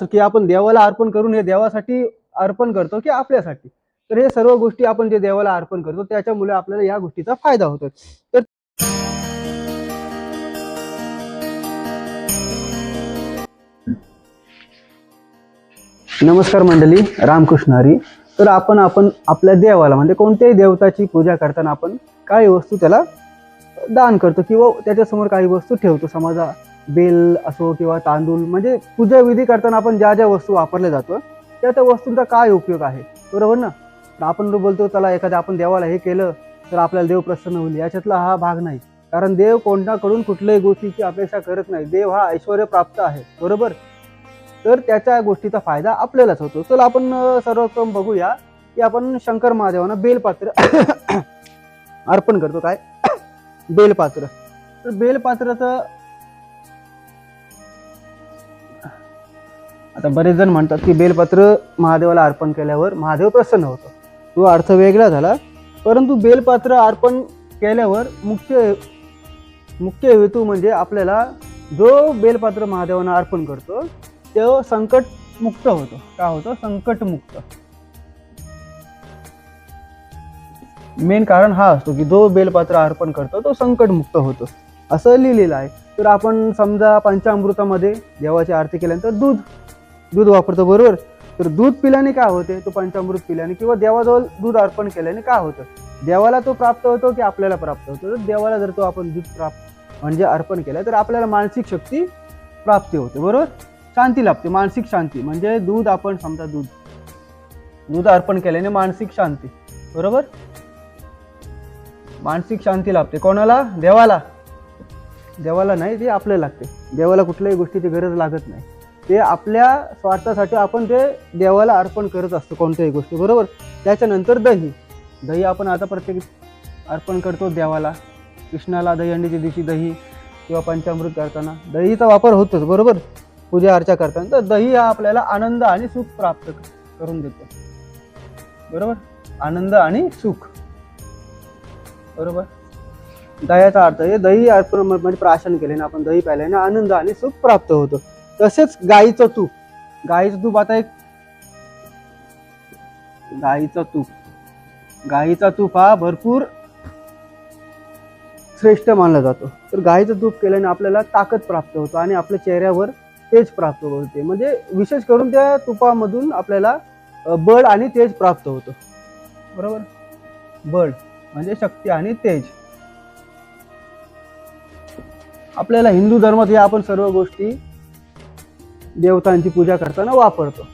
असं की आपण देवाला अर्पण करून हे देवासाठी अर्पण करतो की आपल्यासाठी. तर हे सर्व गोष्टी आपण जे देवाला अर्पण करतो त्याच्यामुळे आपल्याला या गोष्टीचा फायदा होतो. तर नमस्कार मंडळी रामकृष्ण हरी. तर आपण आपण आपल्या देवाला म्हणजे कोणत्याही देवताची पूजा करताना आपण काही वस्तू त्याला दान करतो किंवा त्याच्यासमोर काही वस्तू ठेवतो समाजा बेल असो किंवा तांदूळ म्हणजे पूजा विधी करताना आपण ज्या ज्या वस्तू वापरल्या जातो त्या त्या वस्तूंचा काय उपयोग आहे? बरोबर ना? तर आपण जो बोलतो त्याला एखाद्या आपण देवाला हे केलं तर आपल्याला देव प्रसन्न होईल. याच्यातला हा भाग नाही. कारण देव कोणाकडून कुठल्याही गोष्टीची अपेक्षा करत नाही. देव हा ऐश्वर प्राप्त आहे. बरोबर? तर त्याच्या गोष्टीचा फायदा आपल्यालाच होतो. चला आपण सर्वप्रथम बघूया की आपण शंकर महादेवांना बेलपात्र अर्पण करतो. काय? बेलपात्र. तर बेलपात्राचं आता बरेच जण म्हणतात की बेलपत्र महादेवाला अर्पण केल्यावर महादेव प्रसन्न होतो. तो अर्थ वेगळा झाला परंतु बेलपात्र अर्पण केल्यावर मुख्य मुख्य हेतू म्हणजे आपल्याला जो बेलपात्र महादेवांना अर्पण करतो तो संकट मुक्त होतो. का होतो? संकट मुक्त मेन कारण हा असतो की जो बेलपात्र अर्पण करतो तो संकट मुक्त होतो. असं लिहिलेलं आहे. तर आपण समजा पंचामृतामध्ये देवाची आरती केल्यानंतर दूध दूध वापरतो बरोबर? तर दूध पिल्याने काय होते? तो पंचामृत पिल्याने किंवा देवाजवळ दूध अर्पण केल्याने काय होतं? देवाला तो प्राप्त होतो की आपल्याला प्राप्त होतो? तर देवाला जर तो आपण दूध प्राप्त म्हणजे अर्पण केलं तर आपल्याला मानसिक शक्ती प्राप्ती होते बरोबर? शांती लाभते मानसिक शांती. म्हणजे दूध आपण समजा दूध दूध अर्पण केल्याने मानसिक शांती बरोबर? मानसिक शांती लाभते. कोणाला? देवाला. देवाला नाही ते आपल्याला लागते. देवाला कुठल्याही गोष्टीची गरज लागत नाही. ते आपल्या स्वार्थासाठी आपण ते देवाला अर्पण करत असतो कोणत्याही गोष्टी बरोबर? त्याच्यानंतर दही. दही आपण आता प्रत्येक अर्पण करतो देवाला. कृष्णाला दहीहंडीच्या दिवशी दही किंवा पंचामृत करताना. दहीचा वापर होतोच बरोबर? पूजा अर्चा करताना. तर दही हा आपल्याला आनंद आणि सुख प्राप्त करून देतो. बरोबर? आनंद आणि सुख. बरोबर? दह्याचा अर्थ हे दही अर्पण म्हणजे प्राशन केल्याने आपण दही प्यायल्याने आनंद आणि सुख प्राप्त होतो. तसेच गाईचं तूप. गाईचं तूप आता एक गाईचं तूप. गाईचा तूप हा भरपूर श्रेष्ठ मानला जातो. तर गाईचं तूप केल्याने आपल्याला ताकद प्राप्त होतो आणि आपल्या चेहऱ्यावर तेज प्राप्त होते. म्हणजे विशेष करून त्या तुपामधून आपल्याला बळ आणि तेज प्राप्त होतो. बरोबर? बळ म्हणजे शक्ती आणि तेज. आपल्याला हिंदू धर्मात या आपण सर्व गोष्टी देवतांची पूजा करताना वापरतो.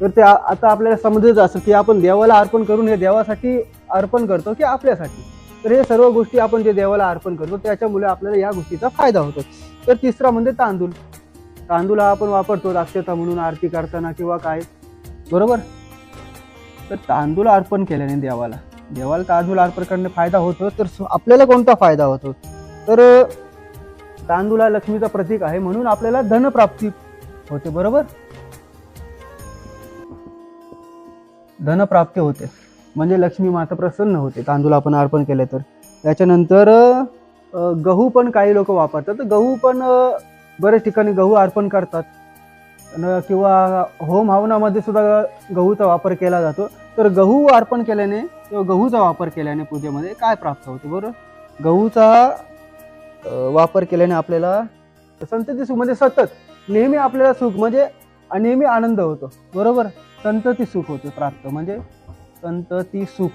तर ते आता आपल्याला समजत असं की आपण देवाला अर्पण करून हे देवासाठी अर्पण करतो की आपल्यासाठी? तर हे सर्व गोष्टी आपण जे देवाला अर्पण करतो त्याच्यामुळे आपल्याला या गोष्टीचा फायदा होतो. तर तिसरा म्हणजे तांदूळ. तांदूळ हा आपण वापरतो राक्षता म्हणून आरती करताना किंवा काय? बरोबर? तर तांदूळ अर्पण केल्याने देवाला. देवाला तांदूळ अर्पण करणे फायदा होतो. तर आपल्याला कोणता फायदा होतो? तर तांदूळ हा लक्ष्मीचा प्रतीक आहे म्हणून आपल्याला धनप्राप्ती होते बरोबर? धनप्राप्ती होते. म्हणजे लक्ष्मी माता प्रसन्न होते. तांदूळ आपण अर्पण केले तर. त्याच्यानंतर गहू पण काही लोक वापरतात. तर गहू पण बऱ्याच ठिकाणी गहू अर्पण करतात. किंवा होम हवनामध्ये सुद्धा गहूचा वापर केला जातो. तर गहू अर्पण केल्याने किंवा गहूचा वापर केल्याने पूजेमध्ये काय प्राप्त होते बरोबर गहूचा वापर केल्याने आपल्याला संतती म्हणजे सतत नेहमी आपल्याला सुख म्हणजे नेहमी आनंद होतो. बरोबर? संतती सुख होते प्राप्त. म्हणजे संतती सुख.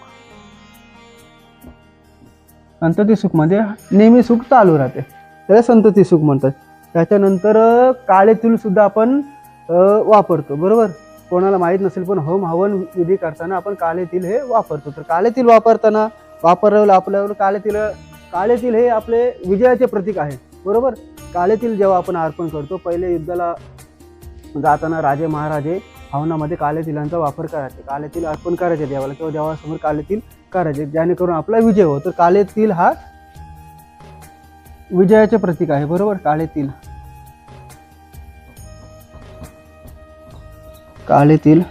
संतती सुख म्हणजे नेहमी सुख चालू राहते. त्याला संतती सुख म्हणतात. त्याच्यानंतर काळे तिळ सुद्धा आपण वापरतो. बरोबर? कोणाला माहीत नसेल पण होम हवन विधी करताना आपण काळे तिल हे वापरतो. तर काळे तिल वापरताना वापरलं आपल्यावर काळे तिल काळे तिल हे आपले विजयाचे प्रतीक आहे. बरोबर? कालेतील जेव्हा आपण अर्पण करतो पहिले युद्धाला जाताना राजे महाराजे हवनामध्ये कालेतिलांचा वापर करायचे. कालेतील अर्पण करायचे देवाला किंवा देवासमोर कालेतील करायचे जेणेकरून आपला विजय हो तर कालेतील हा विजयाचे प्रतीक आहे बरोबर? काळेतील. कालेतील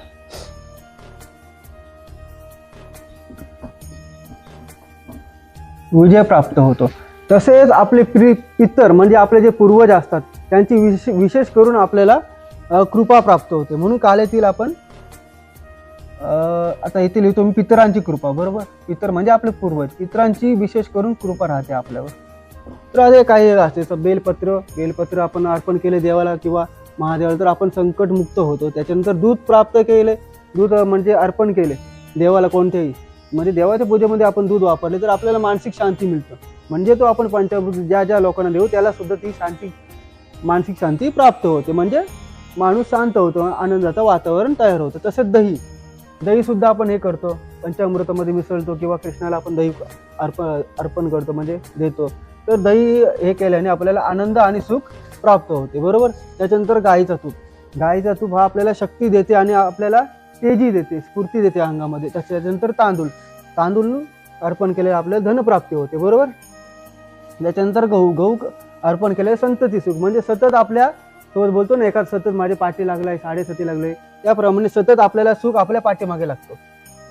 विजय प्राप्त होतो. तसेच आपले प्रि पितर म्हणजे आपले जे पूर्वज असतात त्यांची विशेष विशेष करून आपल्याला कृपा प्राप्त होते. म्हणून काल येथील आपण आता येथील लिहितो मी पितरांची कृपा बरोबर? पितर म्हणजे आपले पूर्वज. पितरांची विशेष करून कृपा राहते आपल्यावर. तर असे काही असते. तर बेलपत्र बेलपत्र आपण अर्पण केले देवाला किंवा महादेवाला तर आपण संकटमुक्त होतो. त्याच्यानंतर दूध प्राप्त केले. दूध म्हणजे अर्पण केले. देवाला कोणत्याही म्हणजे देवाच्या पूजेमध्ये आपण दूध वापरले तर आपल्याला मानसिक शांती मिळतं. म्हणजे तो आपण पंचामृत ज्या ज्या लोकांना देऊ त्याला सुद्धा ती शांती मानसिक शांती प्राप्त होते. म्हणजे माणूस शांत होतो आनंदाचं वातावरण तयार होतं. तसंच दही. दही सुद्धा आपण हे करतो. पंचामृतामध्ये मिसळतो किंवा कृष्णाला आपण दही अर्प अर्पण करतो म्हणजे देतो. तर दही हे केल्याने आपल्याला आनंद आणि सुख प्राप्त होते. बरोबर? त्याच्यानंतर गाईचा तूप. गाईचा तूप हा आपल्याला शक्ती देते आणि आपल्याला तेजी देते स्फूर्ती देते अंगामध्ये. त्याच्यानंतर तांदूळ. तांदूळ अर्पण केले आपल्याला धनप्राप्ती होते बरोबर? त्याच्यानंतर गहू. गहू अर्पण केले संतती सुख. म्हणजे सतत आपल्यासोबत बोलतो ना एखाद सतत माझे पाठी लागलाय साडेसती लागले त्याप्रमाणे सतत आपल्याला सुख आपल्या पाठीमागे लागतो.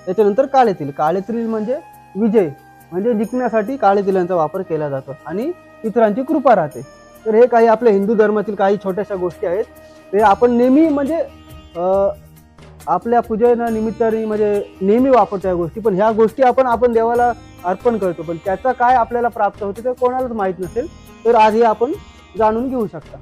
त्याच्यानंतर काळेतील. काळेतील म्हणजे विजय. म्हणजे जिंकण्यासाठी काळेतिलांचा वापर केला जातो आणि इतरांची कृपा राहते. तर हे काही आपल्या हिंदू धर्मातील काही छोट्याशा गोष्टी आहेत. ते आपण नेहमी म्हणजे आपल्या पूजेना निमित्ताने म्हणजे नेहमी वापरतो या गोष्टी पण ह्या गोष्टी आपण आपण देवाला अर्पण करतो. पण त्याचा काय आपल्याला प्राप्त होते ते कोणालाच माहीत नसेल तर आज हे आपण जाणून घेऊ शकता.